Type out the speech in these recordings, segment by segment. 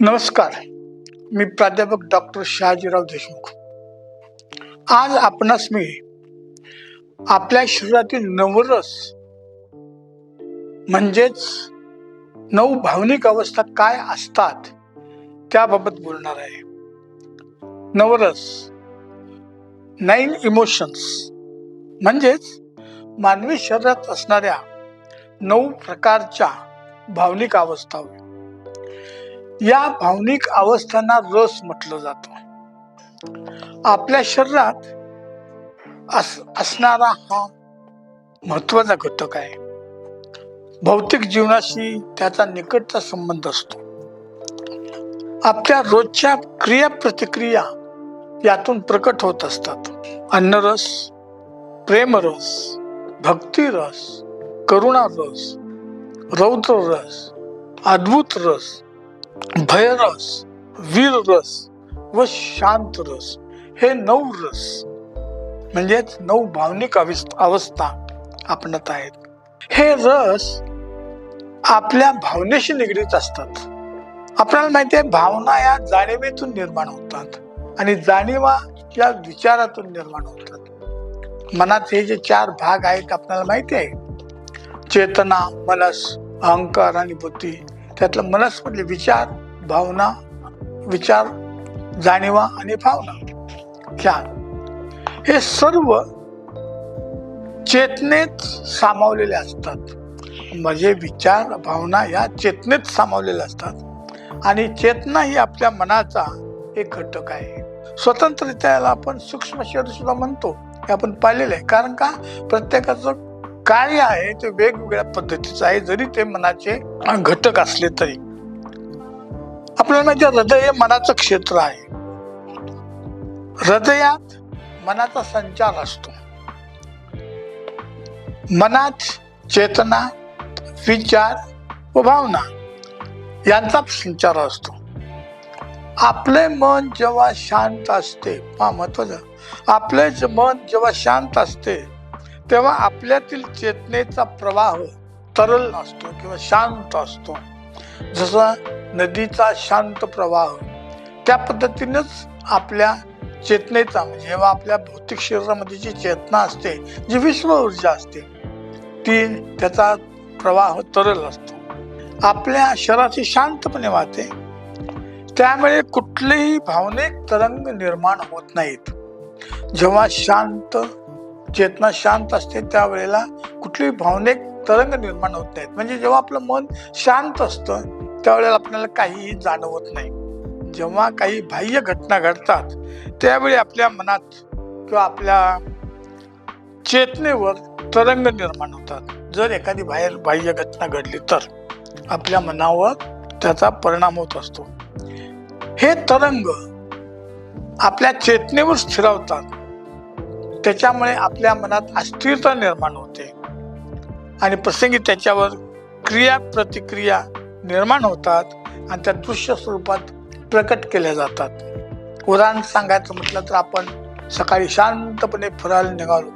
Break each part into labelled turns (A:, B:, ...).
A: नमस्कार. मी प्राध्यापक डॉक्टर शहाजीराव देशमुख. आज आपणास मी आपल्या शरीरातील नवरस म्हणजेच नऊ भावनिक अवस्था काय असतात त्याबाबत बोलणार आहे. नवरस नाईन इमोशन्स म्हणजेच मानवी शरीरात असणाऱ्या नऊ प्रकारच्या भावनिक अवस्था होय. या भावनिक अवस्थांना रस म्हटलं जातं. आपल्या शरीरात अस असणारा हा महत्त्वाचा घटक आहे. भौतिक जीवनाशी त्याचा निकटचा संबंध असतो. आपल्या रोजच्या क्रिया प्रतिक्रिया यातून प्रकट होत असतात. अन्नरस प्रेमरस भक्तिरस करुणारस रौद्ररस अद्भुत रस भयरस वीर रस व शांत रस हे नऊ रस म्हणजेच नऊ भावनिक अवस्था आपणत आहेत. हे रस आपल्या भावनेशी निगडीत असतात. आपल्याला माहिती आहे भावना या जाणीवेतून निर्माण होतात आणि जाणीवा या विचारातून निर्माण होतात. मनात हे जे चार भाग आहेत आपल्याला माहिती आहे. चेतना मनस अहंकार आणि बुद्धी. त्यातलं मनस म्हणजे विचार भावना विचार जाणीवा आणि भावना. ह्या हे सर्व चेतनेत सामावलेले असतात. म्हणजे विचार भावना या चेतनेत सामावलेल्या असतात. आणि चेतना ही आपल्या मनाचा एक घटक आहे. स्वतंत्ररित्या याला आपण सूक्ष्म शरीर सुद्धा म्हणतो. हे आपण पाहिलेलं आहे. कारण का? प्रत्येकाचं कार्य आहे ते वेगवेगळ्या पद्धतीचं आहे जरी ते मनाचे घटक असले तरी. आपल्याला माहिती आहे, हृदय हे मनाचं क्षेत्र आहे. हृदयात मनाचा संचार असतो. मनात चेतना विचार व भावना यांचा संचार असतो. आपले मन जेव्हा शांत असते पहा महत्वाचं आपले मन जेव्हा शांत असते तेव्हा आपल्यातील चेतनेचा प्रवाह तरल असतो किंवा शांत असतो. जसा नदीचा शांत प्रवाह त्या पद्धतीनेच आपल्या चेतनेचा म्हणजे जेव्हा आपल्या भौतिक शरीरामध्ये जी चेतना असते जी विश्व ऊर्जा असते ती त्याचा प्रवाह तरल असतो. आपल्या शरीराची शांतपणे वाहते. त्यामुळे कुठलेही भावनिक तरंग निर्माण होत नाहीत. जेव्हा शांत चेतना शांत असते त्यावेळेला कुठलीही भावनिक तरंग निर्माण होत नाहीत. म्हणजे जेव्हा आपलं मन शांत असतं त्यावेळेला आपल्याला काहीही जाणवत नाही. जेव्हा काही बाह्य घटना घडतात त्यावेळी आपल्या मनात किंवा आपल्या चेतनेवर तरंग निर्माण होतात. जर एखादी बाहेर बाह्य घटना घडली तर आपल्या मनावर त्याचा परिणाम होत असतो. हे तरंग आपल्या चेतनेवर स्थिरावतात. त्याच्यामुळे आपल्या मनात अस्थिरता निर्माण होते. आणि प्रसंगी त्याच्यावर क्रिया प्रतिक्रिया निर्माण होतात आणि त्या दृश्य स्वरूपात प्रकट केल्या जातात. उदाहरण सांगायचं म्हटलं तर आपण सकाळी शांतपणे फिरायला निघालो.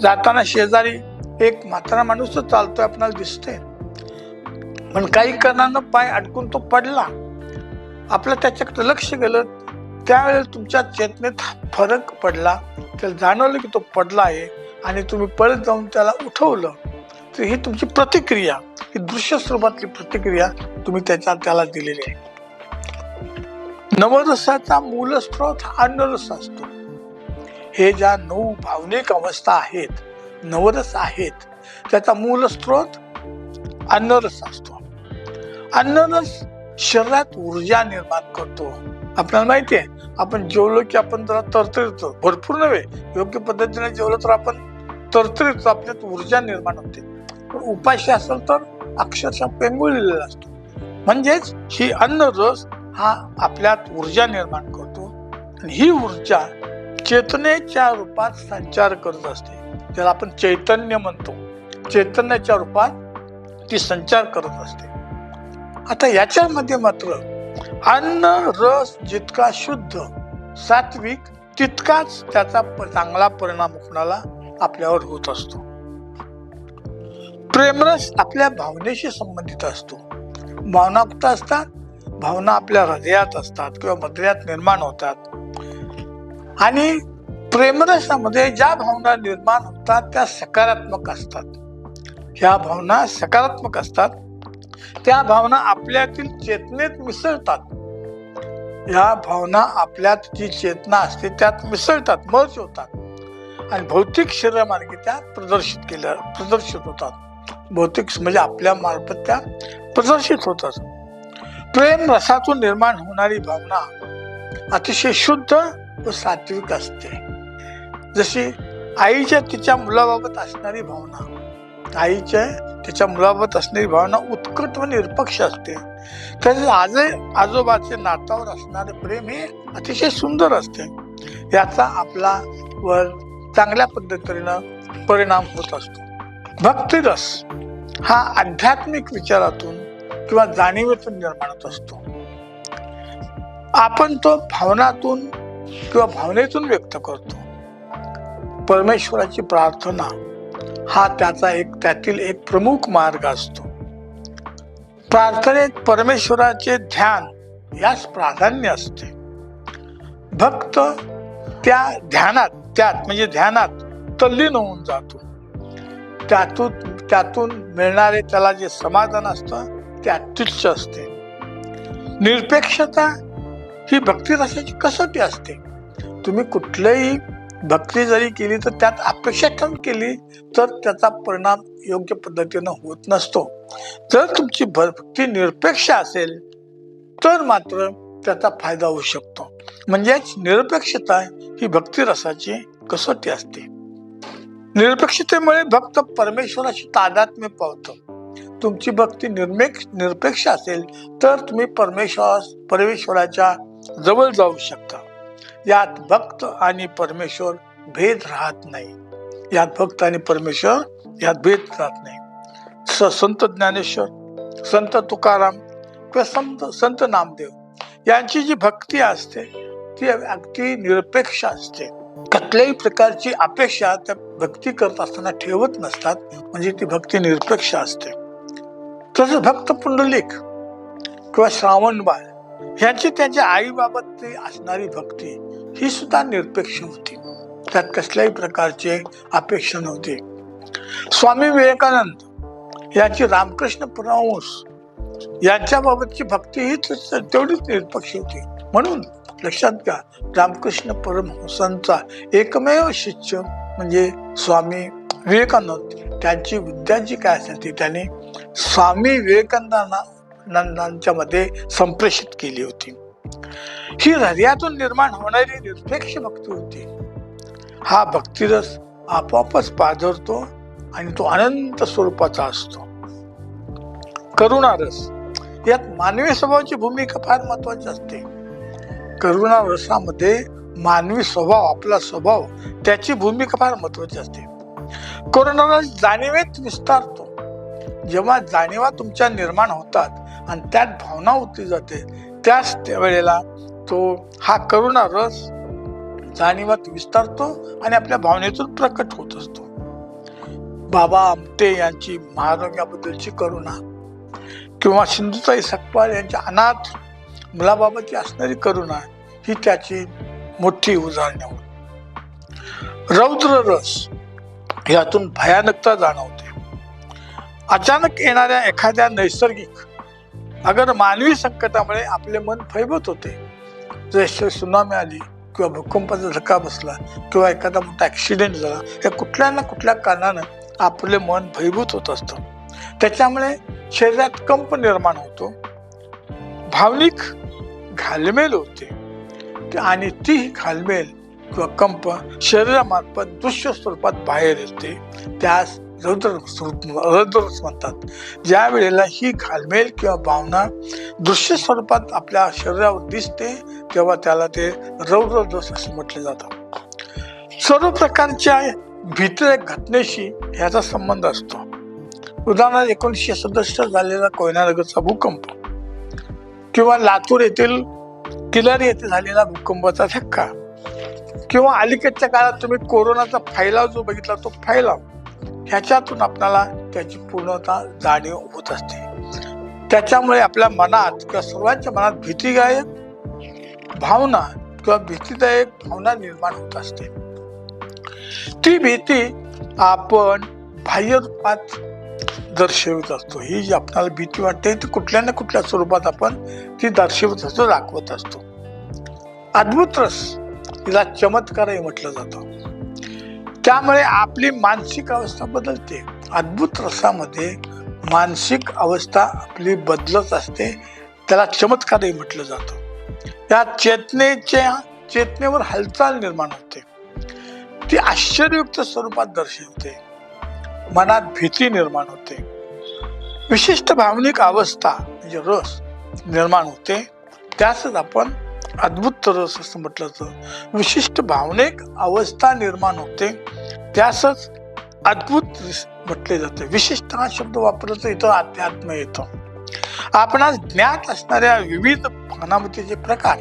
A: जाताना शेजारी एक म्हातारा माणूस तर चालतोय आपल्याला दिसते पण काही कारणानं पाय अडकून तो पडला. आपलं त्याच्याकडे लक्ष गेलं त्यावेळेस तुमच्या चेतनेत फरक पडला त्याला जाणवलं की तो पडला आहे आणि तुम्ही पळत जाऊन त्याला उठवलं तर ही तुमची प्रतिक्रिया ही दृश्य स्वरूपातली प्रतिक्रिया तुम्ही त्याच्या त्याला दिलेली आहे. नवरसाचा मूल स्रोत हा अन्नरस असतो. हे ज्या नऊ भावनिक अवस्था आहेत नवरस आहेत त्याचा मूल स्रोत अन्नरस असतो. अन्नरस शरीरात ऊर्जा निर्माण करतो. आपल्याला माहिती आहे आपण जेवलो की आपण जरा तरतरतो भरपूर नव्हे. योग्य पद्धतीने जेवलो तर आपण तरतरीतो आपल्यात ऊर्जा निर्माण होते. पण उपाशी असेल तर अक्षरशः पेंगुळलेला असतो. म्हणजेच ही अन्न रस हा आपल्यात ऊर्जा निर्माण करतो. आणि ही ऊर्जा चेतनेच्या रूपात संचार करत असते. त्याला आपण चैतन्य म्हणतो. चैतन्याच्या रूपात ती संचार करत असते. आता याच्यामध्ये मात्र अन्न रस जितका शुद्ध सात्विक तितकाच त्याचा चांगला परिणाम कुणाला? आपल्यावर होत असतो. प्रेमरस आपल्या भावनेशी संबंधित असतो. भावना कुठं असतात भावना आपल्या हृदयात असतात किंवा मधल्यात निर्माण होतात. आणि प्रेमरसामध्ये ज्या भावना निर्माण होतात त्या सकारात्मक असतात. ह्या भावना सकारात्मक असतात. त्या भावना आपल्यातील चेतनेत मिसळतात. ह्या भावना आपल्यात जी चेतना असते त्यात मिसळतात मर्ज होतात. आणि भौतिक शरीरामार्गे त्या प्रदर्शित केल्या प्रदर्शित होतात. भौतिक म्हणजे आपल्या मार्फत त्या प्रदर्शित होतात. प्रेम रसातून निर्माण होणारी भावना अतिशय शुद्ध व सात्विक असते. जशी आईच्या तिच्या मुलाबाबत असणारी भावना आईच्या तिच्या मुलाबाबत असणारी भावना उत्कट व निरपक्ष असते. तसेच आज आजोबाचे नातावर असणारे प्रेम हे अतिशय सुंदर असते. याचा आपला वर चांगल्या पद्धतीनं परिणाम होत असतो. भक्तिरस हा आध्यात्मिक विचारातून किंवा जाणीवेतून निर्माण होत असतो. आपण तो भावनातून किंवा भावनेतून व्यक्त करतो. परमेश्वराची प्रार्थना हा त्याचा एक त्यातील एक प्रमुख मार्ग असतो. प्रार्थनेत परमेश्वराचे ध्यान यास प्राधान्य असते. भक्त त्या ध्यानात त्यात म्हणजे ध्यानात तल्लीन होऊन जातो. त्यातून त्यातून मिळणारे त्याला जे समाधान असतं ते अत्युच्च असते. निरपेक्षता ही भक्तिरसाची कसोटी असते. तुम्ही कुठलंही भक्ती जरी केली तर त्यात अपेक्षा कमी केली तर त्याचा परिणाम योग्य पद्धतीनं होत नसतो. जर तुमची भक्ती निरपेक्ष असेल तर मात्र त्याचा फायदा होऊ शकतो. म्हणजेच निरपेक्षता ही भक्तिरसाची कसोटी असते. निरपेक्षतेमुळे भक्त परमेश्वराशी तादात्म्य पावतो. तुमची भक्ती निर्मेक्ष निरपेक्ष असेल तर तुम्ही परमेश्वर परमेश्वराच्या जवळ जाऊ शकता. यात भक्त आणि परमेश्वर भेद राहत नाही. यात भक्त आणि परमेश्वर यात भेद राहत नाही. स संत ज्ञानेश्वर संत तुकाराम किंवा संत संत नामदेव यांची जी भक्ती असते ती अगदी निरपेक्ष असते. कुठल्याही प्रकारची अपेक्षा त्या भक्ती करत असताना ठेवत नसतात म्हणजे ती भक्ती निरपेक्ष असते. तसंच भक्त पुंडलिक किंवा श्रावणबाळ ह्यांची त्यांच्या आईबाबत असणारी भक्ती ही सुद्धा निरपेक्ष होती. त्यात कसल्याही प्रकारचे अपेक्षा नव्हती. स्वामी विवेकानंद यांची रामकृष्ण परमहंस यांच्याबाबतची भक्ती ही तेवढीच निरपेक्ष होती. म्हणून लक्षात घ्या रामकृष्ण परमहंसांचा एकमेव शिष्य म्हणजे स्वामी विवेकानंद. त्यांची विद्या जी काय असेल ती त्यांनी स्वामी विवेकानंदांना नंदांच्या मध्ये संप्रेषित केली होती. ही हृदयातून निर्माण होणारी निरपेक्ष भक्ती होती. हा भक्तिरस आपोआपच पाझरतो आणि तो अनंत स्वरूपाचा असतो. करुणारस यात मानवी स्वभावाची भूमिका फार महत्वाची असते. करुणा रसामध्ये मानवी स्वभाव आपला स्वभाव त्याची भूमिका फार महत्वाची असते. करुणारस जाणीवेत विस्तारतो. जेव्हा जाणीवा तुमच्या निर्माण होतात आणि त्यात भावना उतली जाते त्याच वेळेला तो हा करुणा रस जाणीवात विस्तारतो आणि आपल्या भावनेतून प्रकट होत असतो. बाबा आमटे यांची महारोग्याबद्दलची करुणा किंवा सिंधुताई सकपाळ यांच्या अनाथ मुलाबाबतची असणारी करुणा ही त्याची मोठी उदाहरणे रौद्र रस यातून भयानकता जाणवते. अचानक येणाऱ्या एखाद्या नैसर्गिक अगर मानवी संकटामुळे आपले मन फैबत होते जसे सुनामी आली किंवा भूकंपाचा धक्का बसला किंवा एखादा मोठा ॲक्सिडेंट झाला या कुठल्या ना कुठल्या कारणानं आपले मन भयभूत होत असतं. त्याच्यामुळे शरीरात कंप निर्माण होतो भावनिक घालमेल होते. आणि ती घालमेल किंवा कंप शरीरामार्फत दृश्य स्वरूपात बाहेर येते. त्यास रौद्र स्वरूप रौद्रस म्हणतात. ज्या वेळेला ही घालमेल किंवा भावना दृश्य स्वरूपात आपल्या शरीरावर दिसते तेव्हा त्याला ते रौद्र दोष असं म्हटले जातं सर्व प्रकारच्या भीतर घटनेशी ह्याचा संबंध असतो. उदाहरणार्थ एकोणीसशे सदुसष्ट झालेला कोयनानगरचा भूकंप किंवा लातूर येथील किलारी येथे झालेला भूकंपाचा धक्का किंवा अलीकडच्या काळात तुम्ही कोरोनाचा फैलाव जो बघितला तो फैलाव. ह्याच्यातून आपल्याला त्याची पूर्णता जाणीव होत असते. त्याच्यामुळे आपल्या मनात किंवा सर्वांच्या मनात भीतीदायक भावना किंवा भीतीदायक भावना निर्माण होत असते. ती भीती आपण बाह्य रूपात दर्शवित असतो. ही जी आपल्याला भीती वाटते ती कुठल्या ना कुठल्या स्वरूपात आपण ती दर्शवित असतो दाखवत असतो. अद्भुत रस तिला चमत्कारही म्हटलं जातं. त्यामुळे आपली मानसिक अवस्था बदलते. अद्भुत रसामध्ये मानसिक अवस्था आपली बदलत असते. त्याला चमत्कारही म्हटलं जातं. या चेतनेच्या चेतनेवर हालचाल निर्माण होते. ती आश्चर्ययुक्त स्वरूपात दर्शवते. मनात भीती निर्माण होते. विशिष्ट भावनिक अवस्था म्हणजे रस निर्माण होते. त्यासच आपण अद्भुत रस असं म्हटलं जातं. विशिष्ट भावनिक अवस्था निर्माण होते. त्यासच अद्भुत म्हटले जाते. विशिष्ट हा शब्द वापरतो इथं अध्यात्म येतो. आपणास ज्ञात असणाऱ्या विविध भानामतीचे प्रकार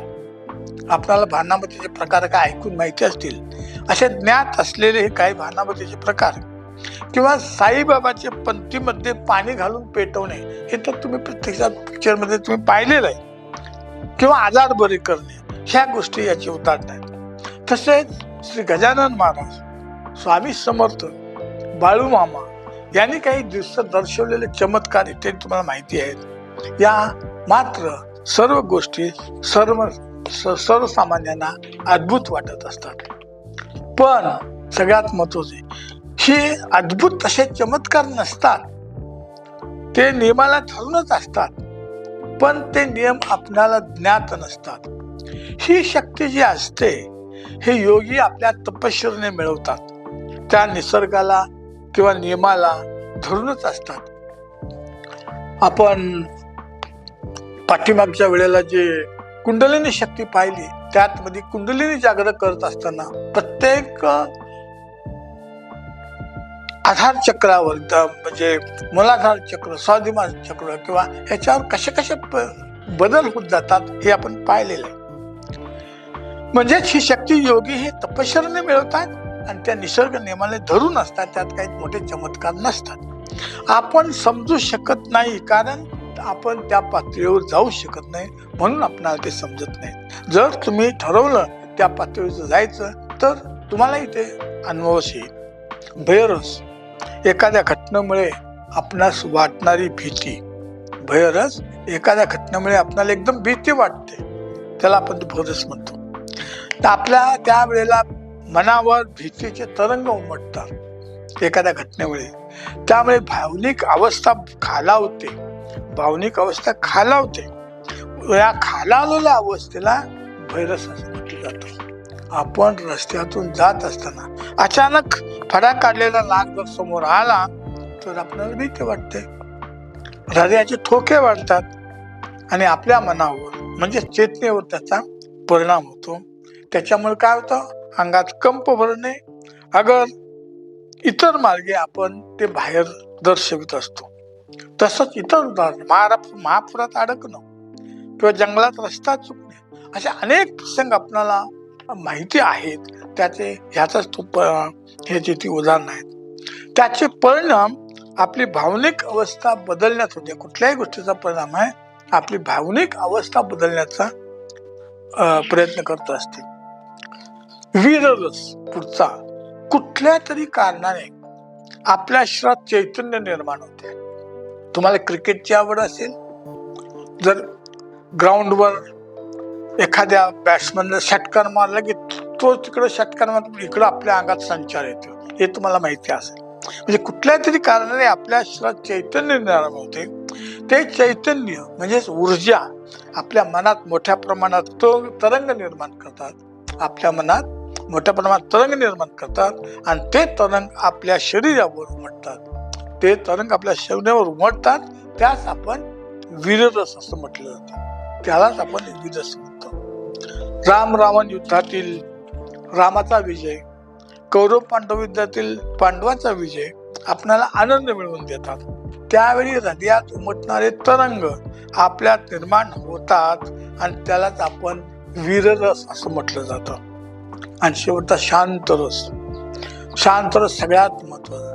A: आपल्याला भानामतीचे प्रकार काय ऐकून माहिती असतील? असे ज्ञात असलेले हे काही भानामतीचे प्रकार किंवा साईबाबाचे पंक्तीमध्ये पाणी घालून पेटवणे हे तर तुम्ही प्रत्यक्षात पिक्चरमध्ये तुम्ही पाहिलेलं आहे. किंवा आजार बरे करणे ह्या गोष्टी याची उदाहरण आहेत. तसेच श्री गजानन महाराज स्वामी समर्थ बाळू मामा यांनी काही दिवस दर्शवलेले चमत्कार इथे तुम्हाला माहिती आहेत. या मात्र सर्व गोष्टी सर्व स- सर्वसामान्यांना अद्भुत वाटत असतात. पण सगळ्यात महत्त्वाचे हे अद्भुत असे चमत्कार नसतात. ते नियमाला ठरूनच असतात. पण ते नियम आपणाला ज्ञात नसतात. ही शक्ती जी असते हे योगी आपल्या तपश्चरने मिळवतात. त्या निसर्गाला किंवा नियमाला धरूनच असतात. आपण पाठीमागच्या वेळेला जे कुंडलिनी शक्ती पाहिली त्यात मध्ये कुंडलिनी जागृत करत असताना प्रत्येक आधार चक्रावर म्हणजे मुलाधार चक्र स्वाधिमान चक्र किंवा याच्यावर कसे कसे प- बदल होत जातात हे आपण पाहिलेलं आहे. म्हणजेच ही शक्ती योगी हे तपश्चरने मिळवतात आणि त्या निसर्ग नियमाने धरून असतात त्यात काही मोठे चमत्कार नसतात. आपण समजू शकत नाही कारण आपण त्या पातळीवर जाऊ शकत नाही म्हणून आपणाला ते समजत नाही. जर तुम्ही ठरवलं त्या पातळीवर जायचं तर तुम्हालाही ते अनुभवच येईल. भयरस एखाद्या घटनेमुळे आपणास वाटणारी भीती भयरस एखाद्या घटनेमुळे आपणाला एकदम भीती वाटते. त्याला आपण भयरस म्हणतो. तर आपल्या त्यावेळेला मनावर भीतीचे तरंग उमटतात एखाद्या घटनेमुळे. त्यामुळे भावनिक अवस्था खालावते. भावनिक अवस्था खालावते. या खालावलेल्या अवस्थेला भैरस असं म्हटलं जातं. आपण रस्त्यातून जात असताना अचानक फडा काढलेला नाग जर समोर आला तर आपल्याला भीती वाटते. हृदयाचे ठोके वाढतात आणि आपल्या मनावर म्हणजे चेतनेवर त्याचा परिणाम होतो. त्याच्यामुळे काय होतं? अंगात कंप भरणे. अगर इतर मार्गे आपण ते बाहेर दर्शवित असतो. तसंच इतर उदाहरण महारा महापुरात अडकणं किंवा जंगलात रस्ता चुकणे असे अनेक प्रसंग आपणाला माहिती आहेत त्याचे ह्याचाच तो प- ह्याची ती उदाहरणं आहेत. त्याचे परिणाम आपली भावनिक अवस्था बदलण्यात होते. कुठल्याही गोष्टीचा परिणाम आहे आपली भावनिक अवस्था बदलण्याचा प्रयत्न करत असते. वीररस पुढचा. कुठल्या तरी कारणाने आपल्या शरीरात चैतन्य निर्माण होते. तुम्हाला क्रिकेटची आवड असेल जर ग्राउंडवर एखाद्या बॅट्समॅनला षटकार मारला की तो तिकडं षटकार मारतो इकडं आपल्या अंगात संचार येतो हे तुम्हाला माहिती असेल. म्हणजे कुठल्या तरी कारणाने आपल्या शरीरात चैतन्य निर्माण होते. ते चैतन्य म्हणजेच ऊर्जा आपल्या मनात मोठ्या प्रमाणात तो तरंग निर्माण करतात. आपल्या मनात मोठ्या प्रमाणात तरंग निर्माण करतात आणि ते तरंग आपल्या शरीरावर उमटतात. ते तरंग आपल्या शरीरावर उमटतात त्यास आपण वीररस असं म्हटलं जातं. त्यालाच आपण वीररस म्हणतो. राम रावण युद्धातील रामाचा विजय कौरव पांडव युद्धातील पांडवाचा विजय आपल्याला आनंद मिळवून देतात. त्यावेळी हृदयात उमटणारे तरंग आपल्यात निर्माण होतात आणि त्यालाच आपण वीररस असं म्हटलं जातं. आणि शेवटचा शांत रस. शांत रस सगळ्यात महत्त्वाचा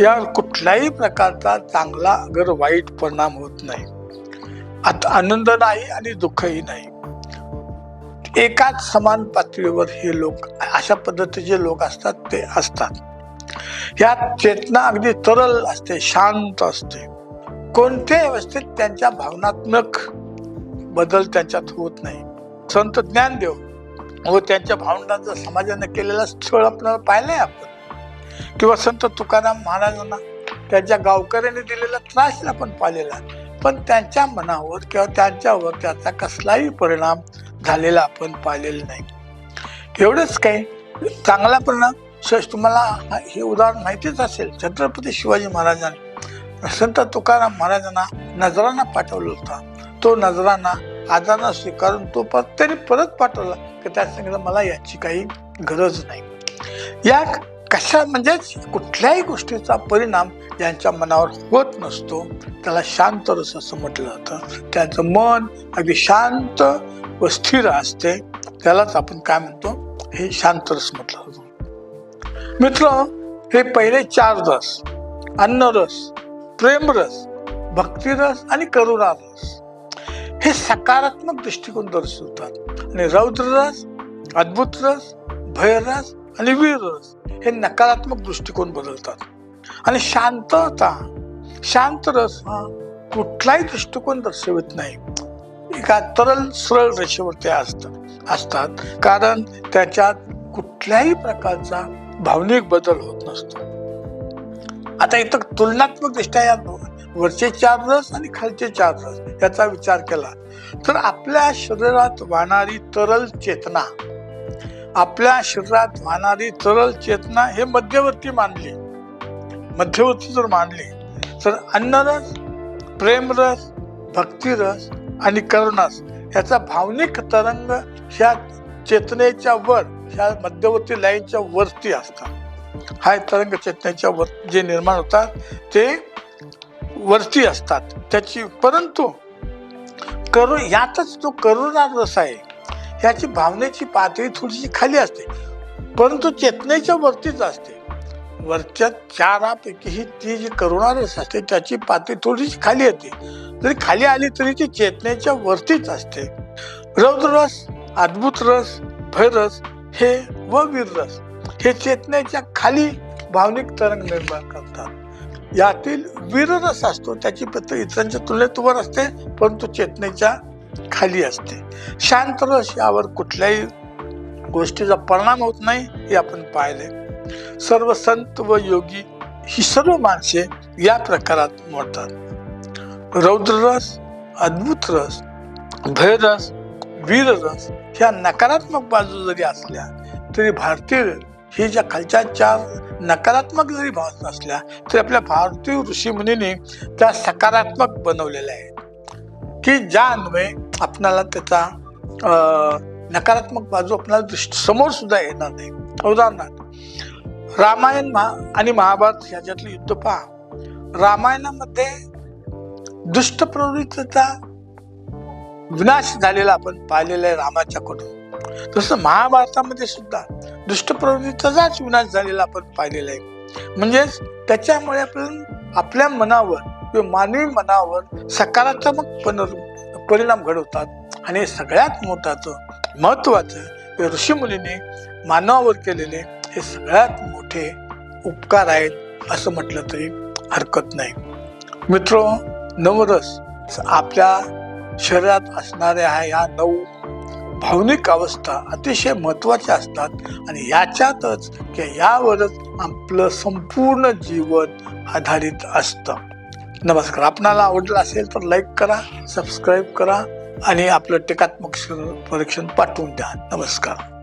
A: यावर कुठल्याही प्रकारचा चांगला अगर वाईट परिणाम होत नाही. आता आनंद नाही आणि दुःखही नाही. एकाच समान पातळीवर हे लोक अशा पद्धतीचे लोक असतात ते असतात. यात चेतना अगदी तरल असते शांत असते. कोणत्याही अवस्थेत त्यांच्या भावनात्मक बदल त्यांच्यात होत नाही. संत ज्ञानदेव व त्यांच्या भावनांचा समाजाने केलेला स्थळ आपल्याला पाहिलंय आपण. किंवा संत तुकाराम महाराजांना त्यांच्या गावकऱ्यांनी दिलेला त्रास आपण पाहिलेला आहे. पण त्यांच्या मनावर किंवा त्यांच्यावर त्याचा कसलाही परिणाम झालेला आपण पाहिलेला नाही. एवढंच काही चांगला परिणाम सहज तुम्हाला हे उदाहरण माहितीच असेल छत्रपती शिवाजी महाराजांनी संत तुकाराम महाराजांना नजराना पाठवलं होता. तो नजराना आजारांना स्वीकारून तो परत तरी परत पाठवला की त्या सांगितलं मला याची काही गरज नाही. या कशा म्हणजेच कुठल्याही गोष्टीचा परिणाम यांच्या मनावर होत नसतो त्याला शांत रस असं म्हटलं जातं. त्यांचं मन अगदी शांत व स्थिर असते. त्यालाच आपण काय म्हणतो? हे शांत रस म्हटलं जातं. मित्र हे पहिले चार रस अन्नरस प्रेमरस भक्तिरस आणि करुणा रस हे सकारात्मक दृष्टिकोन दर्शवतात. आणि रौद्ररस अद्भुत रस भयरस आणि वीररस हे नकारात्मक दृष्टिकोन बदलतात. आणि शांतता शांत रस हा कुठलाही दृष्टिकोन दर्शवत नाही. एका तरल सरळ रेषेवर ते असतात असतात. कारण त्याच्यात कुठल्याही प्रकारचा भावनिक बदल होत नसतो. आता इथं तुलनात्मक दृष्ट्या या वरचे चार रस आणि खालचे चार रस याचा विचार केला तर आपल्या शरीरात वाहणारी तरल चेतना आपल्या शरीरात वाहणारी तरल चेतना हे मध्यवर्ती मानली. मध्यवर्ती जर मानली तर अन्नरस प्रेमरस भक्तिरस आणि करुणास याचा भावनिक तरंग ह्या चेतनेच्या वर ह्या मध्यवर्ती लाईनच्या वरती असतात. हा तरंग चेतनेच्या वर जे निर्माण होतात ते वरती असतात. त्याची परंतु करू यातच जो करुणा रस आहे. ह्याची भावनेची पातळी थोडीशी खाली असते परंतु चेतनेच्या वरतीच असते. वरच्या चारापैकी ही ती जी करुणारस असते त्याची पातळी थोडीशी खाली येते. जरी खाली आली तरी ती चेतनेच्या वरतीच असते. रौद्ररस अद्भुत रस भैरस हे व वीररस हे चेतनेच्या खाली भावनिक तरंग निर्माण करतात. यातील वीररस असतो त्याची पत्र इतरांच्या तुलनेत वर असते परंतु चेतनेच्या खाली असते. शांत रस यावर कुठल्याही गोष्टीचा परिणाम होत नाही हे आपण पाहिले सर्व संत व योगी ही सर्व माणसे या प्रकारात मोडतात. रौद्ररस अद्भुत रस भयरस वीररस ह्या नकारात्मक बाजू जरी असल्या तरी भारतीय हे ज्या खालच्या चार नकारात्मक जरी भावना असल्या तरी आपल्या भारतीय ऋषीमुनींनी त्या सकारात्मक बनवलेल्या आहेत. की ज्या अन्वये आपणाला त्याचा नकारात्मक बाजू आपल्याला दृष्ट समोर सुद्धा येणार नाही. उदाहरणार्थ रामायण महा आणि महाभारत ह्याच्यातलं युद्ध पहा. रामायणामध्ये दुष्ट प्रवृत्तीचा विनाश झालेला आपण पाहिलेला आहे रामाच्याकडून तसं महाभारतामध्ये सुद्धा दुष्ट प्रवृत्तीचाच विनाश झालेला आपण पाहिलेला आहे. म्हणजेच त्याच्यामुळे आपण आपल्या मनावर किंवा मानवी मनावर सकारात्मक पन- परिणाम घडवतात आणि सगळ्यात मोठाचं महत्वाचं ऋषी मुलीने मानवावर केलेले हे सगळ्यात मोठे उपकार आहेत असं म्हटलं तरी हरकत नाही. मित्र नवरस आपल्या शरीरात असणाऱ्या ह्या नऊ भावनिक अवस्था अतिशय महत्त्वाच्या असतात आणि याच्यातच किंवा यावरच आपलं संपूर्ण जीवन आधारित असतं. नमस्कार. आपणाला आवडलं असेल तर लाईक करा सबस्क्राईब करा आणि आपलं टीकात्मक परीक्षण पाठवून द्या. नमस्कार.